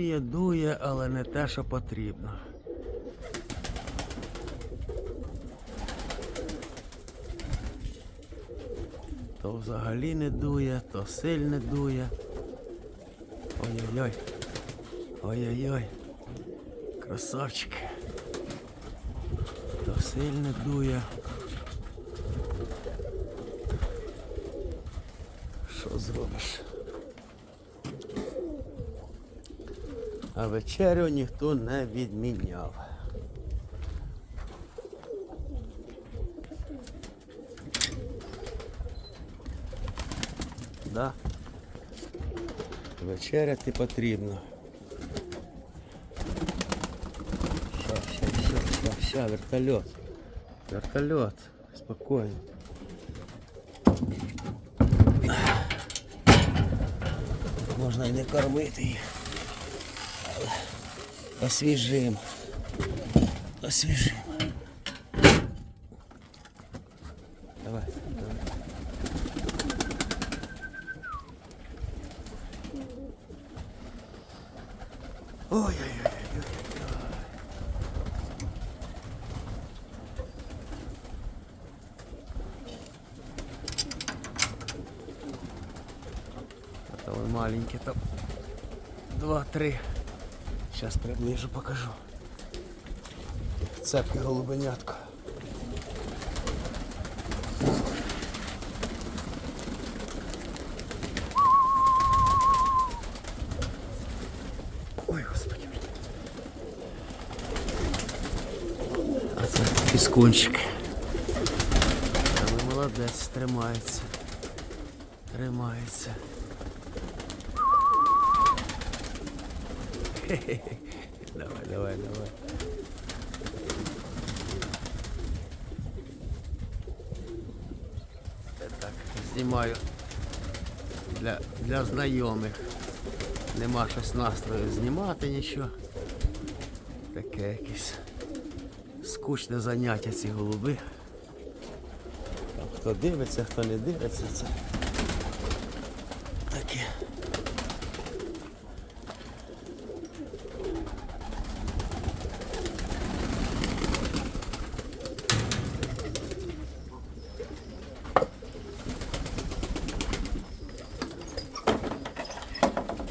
Дує, дує, але не те, що потрібно. То взагалі не дує, то сильно дує. Ой-ой-ой. Ой-ой-ой. Красавчик. То сильно дує. Що зробиш? А вечерю ніхто не відміняв. Да? Вечеряти потрібно. Ща, ща, ща, ща, ща, вертольот. Вертольот. Спокойно. Можна і не кормити їх. Але освіжим. Освіжим. Давай, давай. Ой-ой-ой. Это он маленький там. Два-три. Сейчас приближу покажу. Цепки голубенятка. Ой, господи. А це піскунчик. Але молодець, тримається. Тримається. Давай, давай, давай. Так знімаю для, для знайомих. Нема щось настрою знімати нічого. Таке якесь скучне заняття ці голуби. Там, хто дивиться, хто не дивиться, це таке.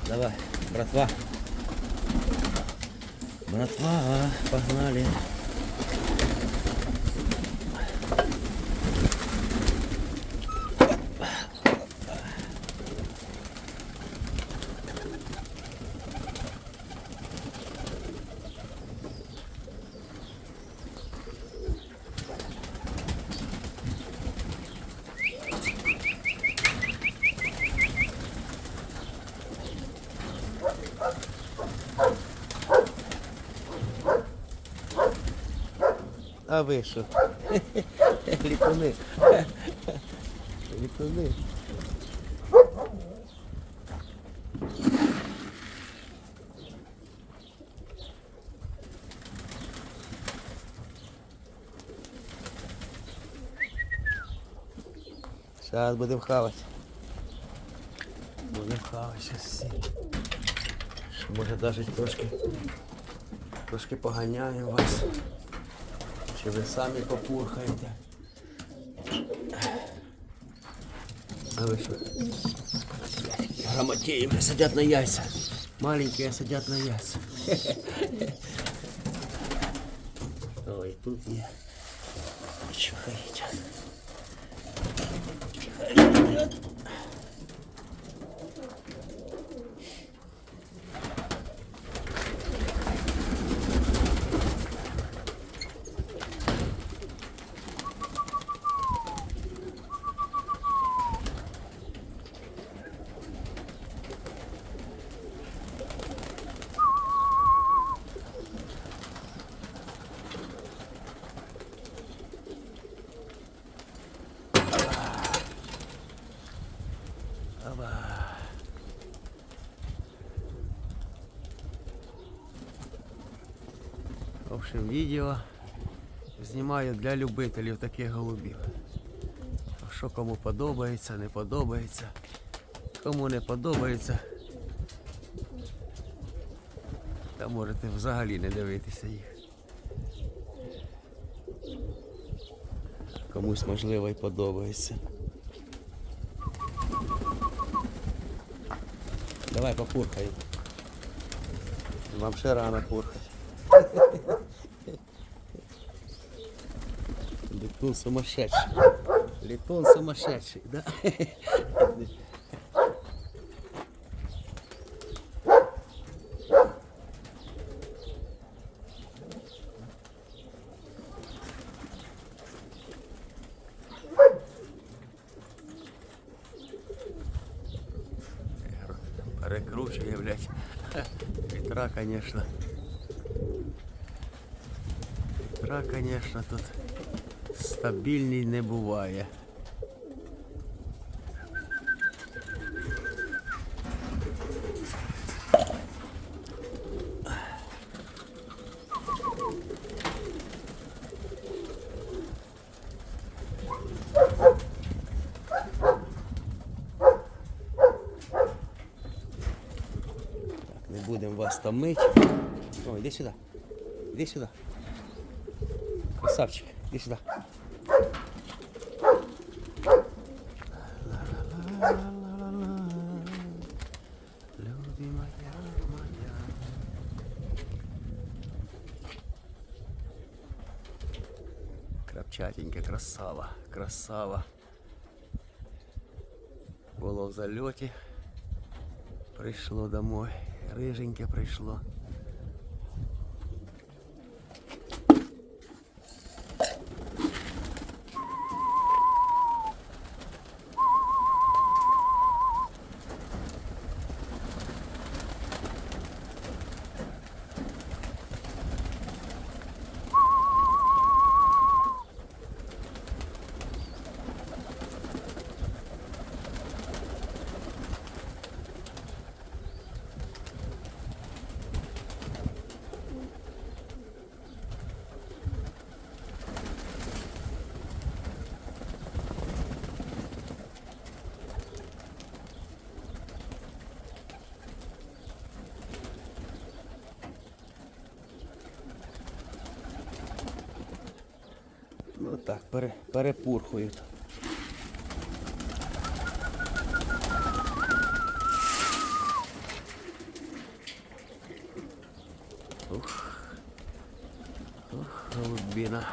Давай, братва. Братва, погнали. А ви що? Літуни. Літуни. Зараз будемо хавати. Будемо хавати всі. Може навіть трошки, трошки поганяємо вас. Чи ви самі попурхаєте? А ви що? Грамотеї вже сидять на яйця. Маленькі сидять на яйця. Ой, тут є. Що хай общем, відео знімаю для любителів таких голубів. Що кому подобається, не подобається. Кому не подобається. Та можете взагалі не дивитися їх. Комусь можливо і подобається. Давай попурхаємо. Вам ще рано пурхати. Летун сумасшедший. Летун сумасшедший, да? Перекручує, блядь. Вітра, конечно. Вітра, конечно, тут Стабільний не буває. Будемо вас томити. О, іди сюди. Іди сюди. Красавчик, Любимая моя. Крапчатенька, красава, красава. Було в зальоті. Прийшло домой. Риженьке прийшло. Так, пере, перепурхують. Ух. Ух, голубина.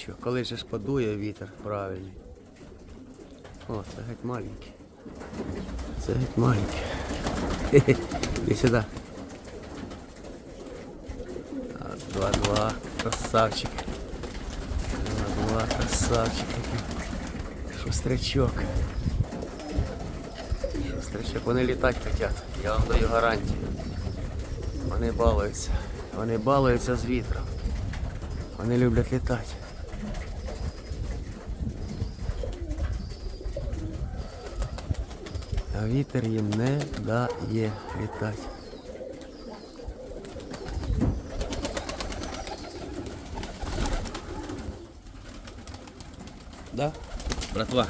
Нічого, коли же подує вітер правильний. О, це геть маленький. Це геть маленький. Хе-хе. Іди сюди. Два-два, красавчик. Два-два, красавчик. Шустрячок. Шустрячок. Вони літати хочуть, я вам даю гарантію. Вони балуються. Вони балуються з вітром. Вони люблять літати. А вітер їм не дає літати. Да? Братва.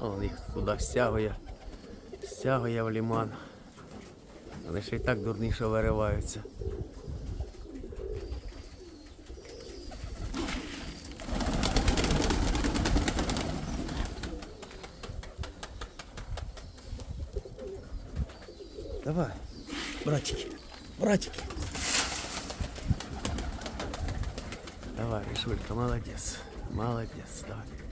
А Он їх туди стягує, стягує в ліман. Вони ще й так дурніше вириваються. Давай, братчики. братики. Давай, Ришулька, молодец. Молодец, давай.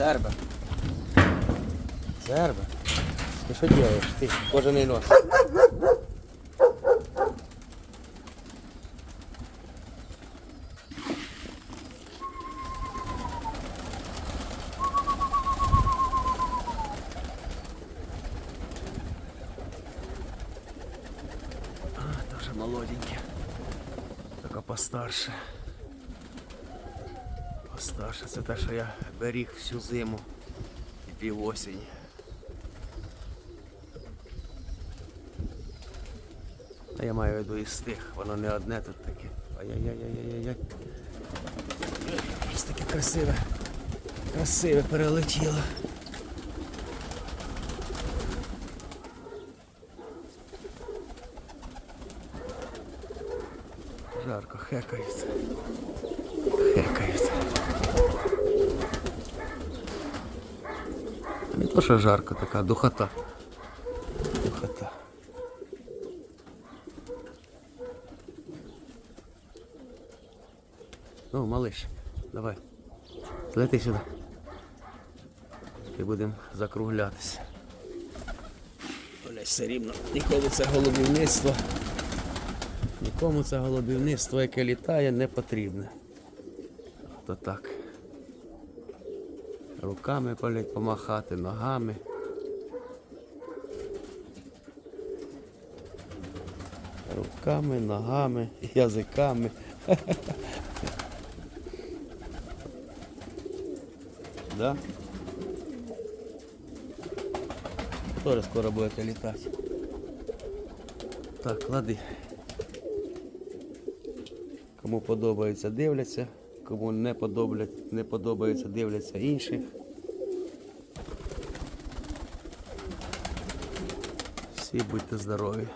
Зерба. Зерба. Ты что делаешь? Ты кожаный нос. А, тоже молоденький. Только постарше. Постарше. Це те, що я беріг всю зиму і пів осінь. А я маю виду із тих, воно не одне тут таке. Ай-яй-яй-яй-яй-яй. Ось таке красиве. Красиве перелетіло. Жарко, хекають. Хекають. Не то, що жарко, така духота. Духота. Ну, малиш, давай. Злети сюди. І будемо закруглятися. Оля, все рівно. Ніколи це голубівництво. Нікому це голубівництво, яке літає, не потрібне. То так. Руками помахати, ногами. Руками, ногами, язиками. Да? Тоже скоро будете літати. Так, клади. Кому подобається, дивляться, кому не, подоблять, не подобається, дивляться інших. Всі будьте здорові.